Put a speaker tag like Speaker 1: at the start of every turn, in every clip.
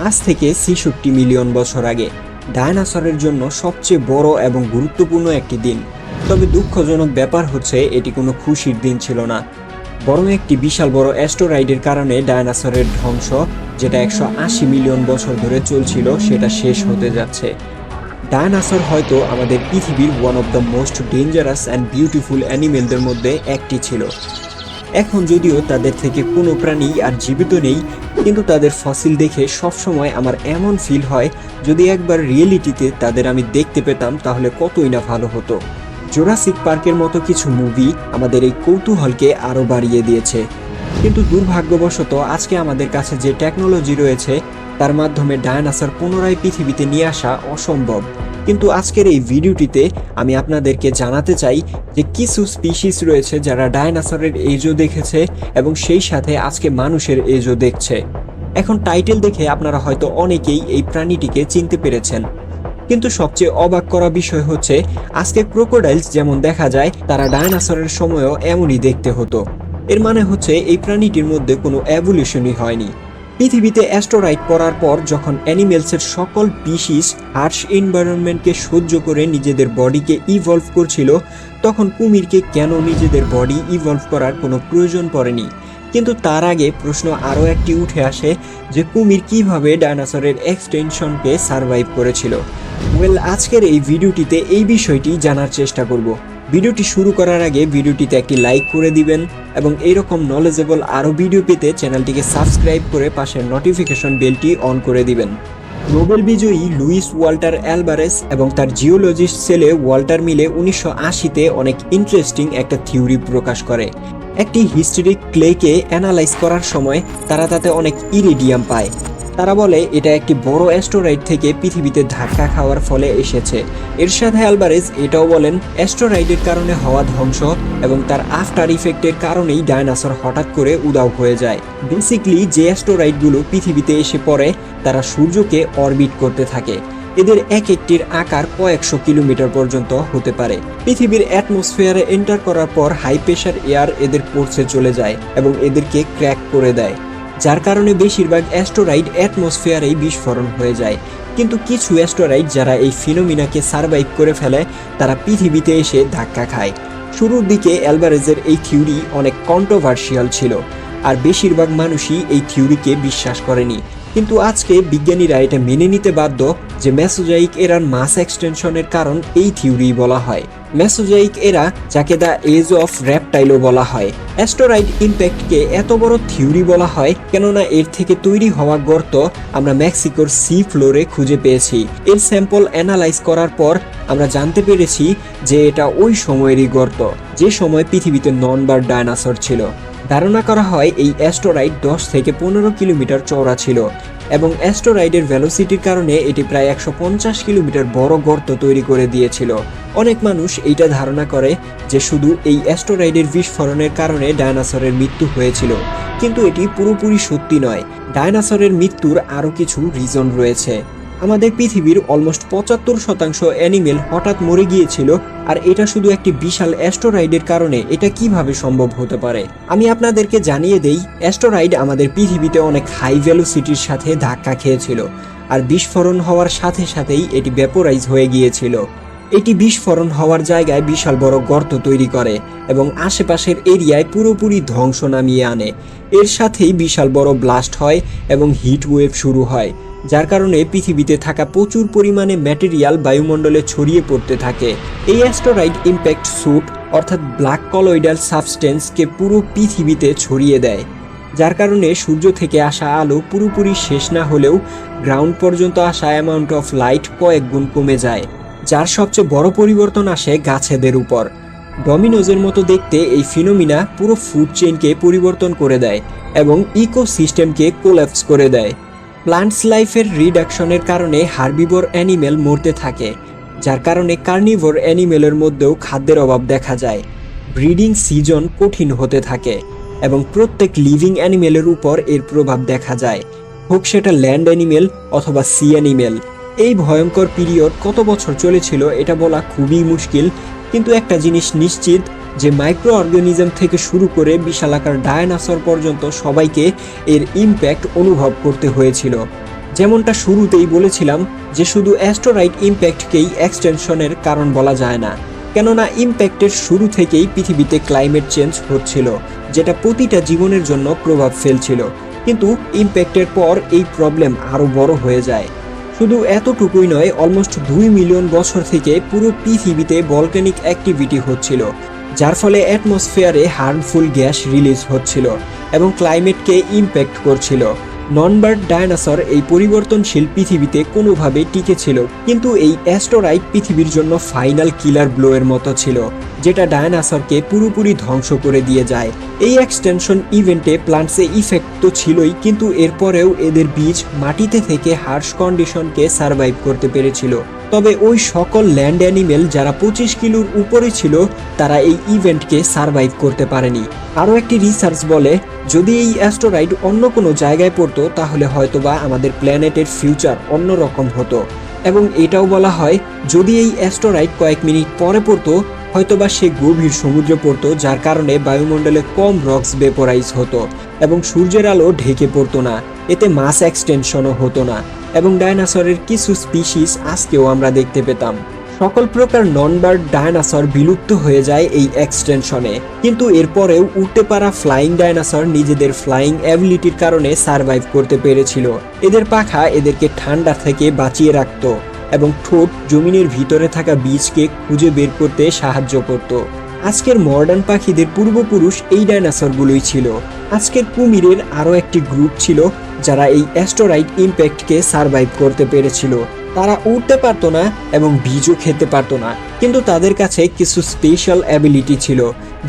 Speaker 1: আজ থেকে ছেষট্টি মিলিয়ন বছর আগে, ডায়নাসরের জন্য সবচেয়ে বড় এবং গুরুত্বপূর্ণ একটি দিন। তবে দুঃখজনক ব্যাপার হচ্ছে, এটি কোনো খুশির দিন ছিল না। বরং একটি বিশাল বড় অ্যাস্টোরাইডের কারণে ডায়নাসরের ধ্বংস, যেটা একশো আশি মিলিয়ন বছর ধরে চলছিল, সেটা শেষ হতে যাচ্ছে। ডায়নাসর হয়তো আমাদের পৃথিবীর one of the most dangerous and beautiful অ্যানিমেলদের মধ্যে একটি ছিল। এখন যদিও তাদের থেকে কোনো প্রাণী আর জীবিত নেই, কিন্তু তাদের ফসিল দেখে সবসময় আমার এমন ফিল হয়, যদি একবার রিয়েলিটিতে তাদের আমি দেখতে পেতাম, তাহলে কতই না ভালো হতো। জোরাসিক পার্কের মতো কিছু মুভি আমাদের এই কৌতূহলকে আরও বাড়িয়ে দিয়েছে। কিন্তু দুর্ভাগ্যবশত আজকে আমাদের কাছে যে টেকনোলজি রয়েছে, তার মাধ্যমে ডায়নাসর পুনরায় পৃথিবীতে নিয়ে আসা অসম্ভব। কিন্তু আজকের এই ভিডিওটিতে আমি আপনাদেরকে জানাতে চাই যে কিছু স্পিসিস রয়েছে যারা ডায়নাসরের এজও দেখেছে এবং সেই সাথে আজকে মানুষের এজও দেখছে। এখন টাইটেল দেখে আপনারা হয়তো অনেকেই এই প্রাণীটিকে চিনতে পেরেছেন। কিন্তু সবচেয়ে অবাক করা বিষয় হচ্ছে, আজকে ক্রোকোডাইলস যেমন দেখা যায়, তারা ডায়নাসরের সময়ও এমনই দেখতে হতো। এর মানে হচ্ছে, এই প্রাণীটির মধ্যে কোনো অ্যাভলিউশনই হয়নি। পৃথিবীতে অ্যাস্টোরাইড পড়ার পর যখন অ্যানিমেলসের সকল পিসিস হার্শ এনভায়রনমেন্টকে সহ্য করে নিজেদের বডিকে ইভলভ করছিল, তখন কুমিরকে কেন নিজেদের বডি ইভলভ করার কোনো প্রয়োজন পড়েনি। কিন্তু তার আগে প্রশ্ন আরও একটি উঠে আসে যে কুমির কীভাবে ডায়নাসরের এক্সটেনশনকে সারভাইভ করেছিল। ওয়েল আজকের এই ভিডিওটিতে এই বিষয়টি জানার চেষ্টা করব। ভিডিওটি শুরু করার আগে ভিডিওটিতে একটি লাইক করে দিবেন এবং এইরকম নলেজেবল আরও ভিডিও পেতে চ্যানেলটিকে সাবস্ক্রাইব করে পাশের নোটিফিকেশন বেলটি অন করে দিবেন। নোবেল বিজয়ী লুইস ওয়াল্টার অ্যালবারেস এবং তার জিওলজিস্ট সেলে ওয়াল্টার মিলে উনিশশো আশিতে অনেক ইন্টারেস্টিং একটা থিওরি প্রকাশ করে। একটি হিস্টোরিক ক্লেকে অ্যানালাইজ করার সময় তারা তাতে অনেক ইরিডিয়াম পায়। তারা বলে, এটা একটি বড় অ্যাস্টোরাইড থেকে পৃথিবীতে ধাক্কা খাওয়ার ফলে এসেছে। এর সাথে অ্যালবারেজ এটাও বলেন অ্যাস্টোরাইডের কারণে হওয়া ধ্বংস এবং তার আফটার ইফেক্টের কারণেই ডায়নাসর হঠাৎ করে উদাও হয়ে যায়। বেসিকলি যে অ্যাস্টোরাইডগুলো পৃথিবীতে এসে পড়ে, তারা সূর্যকে অরবিট করতে থাকে। এদের এক একটির আকার কয়েকশো কিলোমিটার পর্যন্ত হতে পারে। পৃথিবীর অ্যাটমসফিয়ারে এন্টার করার পর হাই প্রেশার এয়ার এদের পড়ছে চলে যায় এবং এদেরকে ক্র্যাক করে দেয়। যার কারণে বেশিরভাগ অ্যাস্টোরাইড অ্যাটমসফিয়ারেই বিস্ফোরণ হয়ে যায়। কিন্তু কিছু অ্যাস্টোরাইড যারা এই ফিনোমিনাকে সার্ভাইভ করে ফেলে, তারা পৃথিবীতে এসে ধাক্কা খায়। শুরুর দিকে অ্যালবারেজের এই থিওরি অনেক কন্ট্রোভার্সিয়াল ছিল, আর বেশিরভাগ মানুষই এই থিওরিকে বিশ্বাস করেনি। কিন্তু আজকে বিজ্ঞানীরা এটা মেনে নিতে বাধ্য যে ম্যাসোজাইক এরার মাস এক্সটেনশনের কারণ এই থিওরি বলা হয়। মেসোজাইক এরা, যাকে দ্য এজ অফ র্যাপটাইলও বলা হয়। অ্যাস্টোরাইড ইম্প্যাক্টকে এত বড় থিওরি বলা হয়, কেননা এর থেকে তৈরি হওয়া গর্ত আমরা মেক্সিকোর সি ফ্লোরে খুঁজে পেয়েছি। এর স্যাম্পল অ্যানালাইজ করার পর আমরা জানতে পেরেছি যে এটা ওই সময়েরই গর্ত, যে সময় পৃথিবীতে নন বার ডায়নাসর ছিল। ধারণা করা হয় এই অ্যাস্টোরাইড দশ থেকে পনেরো কিলোমিটার চওড়া ছিল। এবং অ্যাস্টোরাইডের ভ্যালোসিটির কারণে এটি প্রায় একশো পঞ্চাশ কিলোমিটার বড় গর্ত তৈরি করে দিয়েছিল। অনেক মানুষ এইটা ধারণা করে যে শুধু এই অ্যাস্টোরাইডের বিস্ফোরণের কারণে ডায়নাসরের মৃত্যু হয়েছিল, কিন্তু এটি পুরোপুরি সত্যি নয়। ডায়নাসরের মৃত্যুর আরও কিছু রিজন রয়েছে। আমাদের পৃথিবীর অলমোস্ট পঁচাত্তর শতাংশ অ্যানিমেল হঠাৎ মরে গিয়েছিল, আর এটা শুধু একটি বিশাল অ্যাস্টোরাইডের কারণে এটা কীভাবে সম্ভব হতে পারে? আমি আপনাদেরকে জানিয়ে দেই অ্যাস্টোরাইড আমাদের পৃথিবীতে অনেক হাই ভ্যালোসিটির সাথে ধাক্কা খেয়েছিল, আর বিস্ফোরণ হওয়ার সাথে সাথেই এটি ভ্যাপোরাইজ হয়ে গিয়েছিল। এটি বিস্ফোরণ হওয়ার জায়গায় বিশাল বড় গর্ত তৈরি করে এবং আশেপাশের এরিয়ায় পুরোপুরি ধ্বংস নামিয়ে আনে। এর সাথেই বিশাল বড় ব্লাস্ট হয় এবং হিট ওয়েভ শুরু হয়। যার কারণে পৃথিবীতে থাকা প্রচুর পরিমাণে ম্যাটেরিয়াল বায়ুমণ্ডলে ছড়িয়ে পড়তে থাকে। এই অ্যাস্টোরাইড ইম্প্যাক্ট স্যুট অর্থাৎ ব্ল্যাক কলয়েডাল সাবস্টেন্সকে পুরো পৃথিবীতে ছড়িয়ে দেয়। যার কারণে সূর্য থেকে আসা আলো পুরোপুরি শেষ না হলেও গ্রাউন্ড পর্যন্ত আসা অ্যামাউন্ট অফ লাইট কয়েক গুণ কমে যায়, যার সবচেয়ে বড় পরিবর্তন আসে গাছেদের উপর। ডমিনোজের মতো দেখতে এই ফিনোমিনা পুরো ফুড চেইনকে পরিবর্তন করে দেয় এবং ইকোসিস্টেমকে কোল্যাপস করে দেয়। প্লান্টস লাইফের রিডাকশনের কারণে হার্বিভোর অ্যানিমেল মরতে থাকে, যার কারণে কার্নিভোর অ্যানিমেলের মধ্যেও খাদ্যের অভাব দেখা যায়। ব্রিডিং সিজন কঠিন হতে থাকে এবং প্রত্যেক লিভিং অ্যানিমেলের উপর এর প্রভাব দেখা যায়। হোক সেটা ল্যান্ড অ্যানিমেল অথবা সি অ্যানিমেল। এই ভয়ঙ্কর পিরিয়ড কত বছর চলেছিল এটা বলা খুবই মুশকিল, কিন্তু একটা জিনিস নিশ্চিত যে মাইক্রো অর্গানিজম থেকে শুরু করে বিশালাকার ডায়নাসর পর্যন্ত সবাইকে এর ইম্প্যাক্ট অনুভব করতে হয়েছিল। যেমনটা শুরুতেই বলেছিলাম যে শুধু অ্যাস্ট্রোরাইট ইম্প্যাক্টকেই এক্সটেনশনের কারণ বলা যায় না, কেননা ইম্প্যাক্টের শুরু থেকেই পৃথিবীতে ক্লাইমেট চেঞ্জ হচ্ছিল, যেটা প্রতিটা জীবনের জন্য প্রভাব ফেলছিল। কিন্তু ইম্প্যাক্টের পর এই প্রবলেম আরও বড় হয়ে যায়। শুধু এতটুকুই নয় অলমোস্ট দুই মিলিয়ন বছর থেকে পুরো পৃথিবীতে ভলকানিক অ্যাক্টিভিটি হচ্ছিল যার ফলে অ্যাটমসফিয়ারে হার্মফুল গ্যাস রিলিজ হচ্ছিল এবং ক্লাইমেটকে ইম্প্যাক্ট করছিল। ননবার্ড ডায়নাসর এই পরিবর্তনশীল পৃথিবীতে কোনোভাবে টিকে ছিল, কিন্তু এই অ্যাস্টোরাইট পৃথিবীর জন্য ফাইনাল কিলার ব্লোয়ের মতো ছিল, যেটা ডায়নাসরকে পুরোপুরি ধ্বংস করে দিয়ে যায়। এই এক্সটেনশন ইভেন্টে প্লান্টসে ইফেক্ট তো ছিলই, কিন্তু এরপরেও এদের বীজ মাটিতে থেকে হার্শ কন্ডিশনকে সার্ভাইভ করতে পেরেছিল। তবে ওই সকল ল্যান্ড অ্যানিমেল যারা পঁচিশ কিলোর উপরে ছিল, তারা এই ইভেন্টকে সার্ভাইভ করতে পারেনি। আরও একটি রিসার্চ বলে, যদি এই অ্যাস্টোরাইড অন্য কোনো জায়গায় পড়তো, তাহলে হয়তোবা আমাদের প্ল্যানেটের ফিউচার অন্যরকম হতো। এবং এটাও বলা হয়, যদি এই অ্যাস্টোরাইড কয়েক মিনিট পরে পড়তো, হয়তোবা সে গভীর সমুদ্রে পড়তো, যার কারণে বায়ুমণ্ডলে কম রক্স ভেপোরাইজ হতো, এবং সূর্যের আলো ঢেকে পড়তো না। এতে মাস এক্সটেনশনও হতো না। এবং ডায়নাসরের কিছু স্পিসিস আজকেও আমরা দেখতে পেতাম। সকল প্রকার নন বার্ড ডায়নাসর বিলুপ্ত হয়ে যায় এই এক্সটেনশনে কিন্তু এরপরেও উঠতে পারা ফ্লাইং ডায়নাসর নিজেদের ফ্লাইং অ্যাবিলিটির কারণে সার্ভাইভ করতে পেরেছিল। এদের পাখা এদেরকে ঠান্ডা থেকে বাঁচিয়ে রাখত এবং ঠোঁট জমিনের ভিতরে থাকা বীজকে খুঁজে বের করতে সাহায্য করত। আজকের মডার্ন পাখিদের পূর্বপুরুষ এই ডাইনোসরগুলোই ছিল। আজকের কুমিরের আরও একটি গ্রুপ ছিল, যারা এই অ্যাস্টোরাইট ইম্প্যাক্টকে সার্ভাইভ করতে পেরেছিল। তারা উঠতে পারতো না এবং বীজও খেতে পারতো না, কিন্তু তাদের কাছে কিছু স্পেশাল অ্যাবিলিটি ছিল,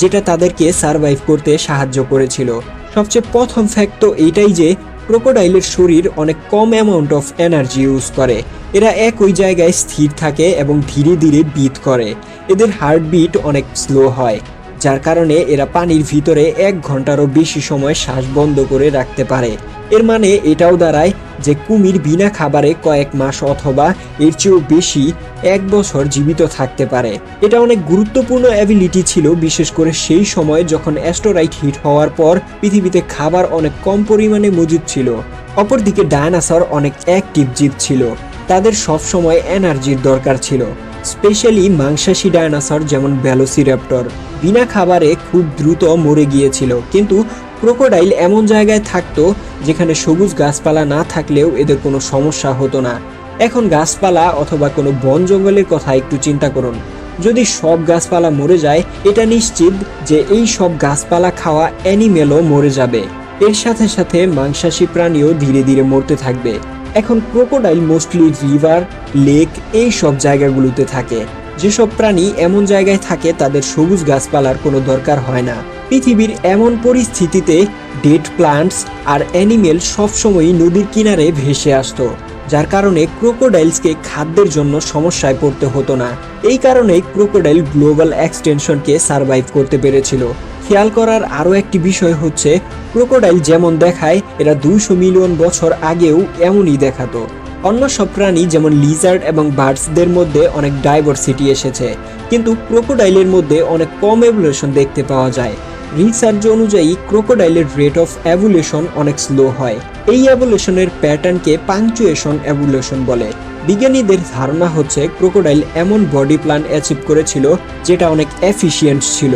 Speaker 1: যেটা তাদেরকে সার্ভাইভ করতে সাহায্য করেছিল। সবচেয়ে প্রথম ফ্যাক্ট তো এইটাই যে ক্রোকোডাইলের শরীর অনেক কম অ্যামাউন্ট অফ এনার্জি ইউজ করে। এরা একই জায়গায় স্থির থাকে এবং ধীরে ধীরে বিট করে। এদের হার্টবিট অনেক স্লো হয়, যার কারণে এরা পানির ভিতরে এক ঘন্টারও বেশি সময় শ্বাস বন্ধ করে রাখতে পারে। এর মানে এটাও দাঁড়ায় যে কুমির বিনা খাবারে কয়েক মাস অথবা এর চেয়েও বেশি এক বছর জীবিত থাকতে পারে। এটা অনেক গুরুত্বপূর্ণ অ্যাবিলিটি ছিল, বিশেষ করে সেই সময় যখন অ্যাস্টোরাইট হিট হওয়ার পর পৃথিবীতে খাবার অনেক কম পরিমাণে মজুদ ছিল। অপরদিকে ডায়নাসর অনেক অ্যাক্টিভ জীব ছিল। তাদের সবসময় এনার্জির দরকার ছিল। স্পেশালি মাংসাশী ডায়নাসর যেমন ভ্যালোসিরাপ্টর। বিনা খাবারে খুব দ্রুত মরে গিয়েছিল। কিন্তু ক্রোকোডাইল এমন জায়গায় থাকতো যেখানে সবুজ গাছপালা না থাকলেও এদের কোনো সমস্যা হতো না। এখন গাছপালা অথবা কোনো বন জঙ্গলের কথা একটু চিন্তা করুন। যদি সব গাছপালা মরে যায়, এটা নিশ্চিত যে এই সব গাছপালা খাওয়া অ্যানিমেলও মরে যাবে। এর সাথে সাথে মাংসাশী প্রাণীও ধীরে ধীরে মরতে থাকবে। এখন ক্রোকোডাইল মোস্টলি রিভার, লেক এই সব জায়গাগুলোতে থাকে। যেসব প্রাণী এমন জায়গায় থাকে তাদের সবুজ গাছপালার কোনো দরকার হয় না। পৃথিবীর এমন পরিস্থিতিতে ডেড প্লান্টস আর অ্যানিমেল সবসময়ই নদীর কিনারে ভেসে আসতো, যার কারণে ক্রোকোডাইলসকে খাদ্যের জন্য সমস্যায় পড়তে হতো না। এই কারণেই ক্রোকোডাইল গ্লোবাল এক্সটেনশনকে সার্ভাইভ করতে পেরেছিল। খেয়াল করার আরও একটি বিষয় হচ্ছে ক্রোকোডাইল যেমন দেখায়, এরা দুইশো মিলিয়ন বছর আগেও এমনই দেখাতো। অন্য সব প্রাণী যেমন লিজার্ড এবং বার্ডসদের মধ্যে অনেক ডাইভার্সিটি এসেছে, কিন্তু ক্রোকোডাইলের মধ্যে অনেক কম এভুলেশন দেখতে পাওয়া যায়। রিসার্চ অনুযায়ী, ক্রোকোডাইলের রেট অফ অ্যাভুলেশন অনেক স্লো হয়। এই অ্যাভুলেশনের প্যাটার্নকে পাংচুয়েশন অ্যাভুলেশন বলে। বিজ্ঞানীদের ধারণা হচ্ছে, ক্রোকোডাইল এমন বডি প্ল্যান অ্যাচিভ করেছিল, যেটা অনেক এফিসিয়েন্ট ছিল।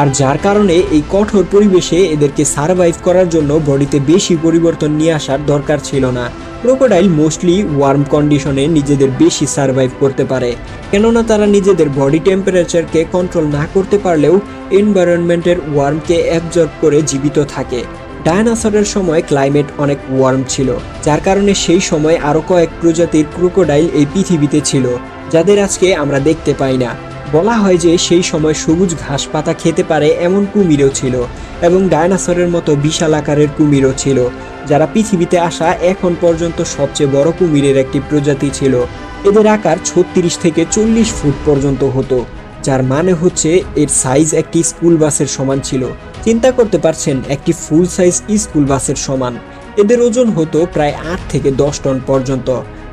Speaker 1: আর যার কারণে এই কঠোর পরিবেশে এদেরকে সার্ভাইভ করার জন্য বডিতে বেশি পরিবর্তন নিয়ে আসার দরকার ছিল না। ক্রোকোডাইল মোস্টলি ওয়ার্ম কন্ডিশনে নিজেদের বেশি সার্ভাইভ করতে পারে। কেননা তারা নিজেদের বডি টেম্পারেচারকে কন্ট্রোল না করতে পারলেও এনভায়রনমেন্টের ওয়ার্মকে অ্যাবজর্ব করে জীবিত থাকে। ডায়নাসরের সময় ক্লাইমেট অনেক ওয়ার্ম ছিল, যার কারণে সেই সময় আরও কয়েক প্রজাতির ক্রোকোডাইল এই পৃথিবীতে ছিল, যাদের আজকে আমরা দেখতে পাই না। বলা হয় যে সেই সময় সবুজ ঘাস পাতা খেতে পারে এমন কুমিরও ছিল এবং ডায়নাসরের মতো বিশাল আকারের কুমিরও ছিল, যারা পৃথিবীতে আসা এখন পর্যন্ত সবচেয়ে বড় কুমিরের একটি প্রজাতি ছিল। এদের আকার ছত্রিশ থেকে চল্লিশ ফুট পর্যন্ত হতো, যার মানে হচ্ছে এর সাইজ একটি স্কুল বাসের সমান ছিল। চিন্তা করতে পারছেন, একটি ফুল সাইজ স্কুল বাসের সমান। এদের ওজন হতো প্রায় আট থেকে দশ টন পর্যন্ত,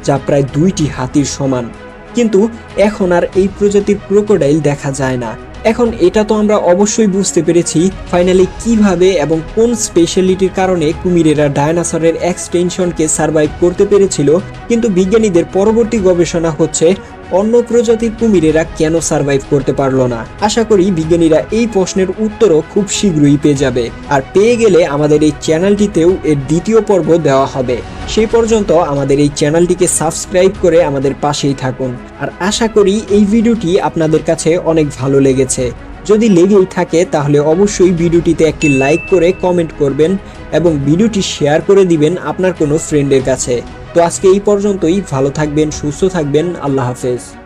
Speaker 1: যা প্রায় দুইটি হাতির সমান। কিন্তু এখন আর এই প্রজাতির ক্রোকোডাইল দেখা যায় না। এখন এটা তো আমরা অবশ্যই বুঝতে পেরেছি ফাইনালি কীভাবে এবং কোন স্পেশালিটির কারণে কুমিরেরা ডায়নাসরের এক্সটেনশনকে সার্ভাইভ করতে পেরেছিল। কিন্তু বিজ্ঞানীদের পরবর্তী গবেষণা হচ্ছে অন্য প্রজাতির কুমিরেরা কেন সারভাইভ করতে পারল না? আশা করি বিজ্ঞানীরা এই প্রশ্নের উত্তরও খুব শীঘ্রই পেয়ে যাবে। আর পেয়ে গেলে আমাদের এই চ্যানেলটিতেও এর দ্বিতীয় পর্ব দেওয়া হবে। সেই পর্যন্ত আমাদের এই চ্যানেলটিকে সাবস্ক্রাইব করে আমাদের পাশেই থাকুন। আর আশা করি এই ভিডিওটি আপনাদের কাছে অনেক ভালো লেগেছে। যদি লেগেই থাকে তাহলে অবশ্যই ভিডিওটিতে একটি লাইক করে কমেন্ট করবেন এবং ভিডিওটি শেয়ার করে দিবেন আপনার কোনো ফ্রেন্ডের কাছে। তো আজকে এই পর্যন্তই, ভালো থাকবেন, সুস্থ থাকবেন, আল্লাহ হাফেজ।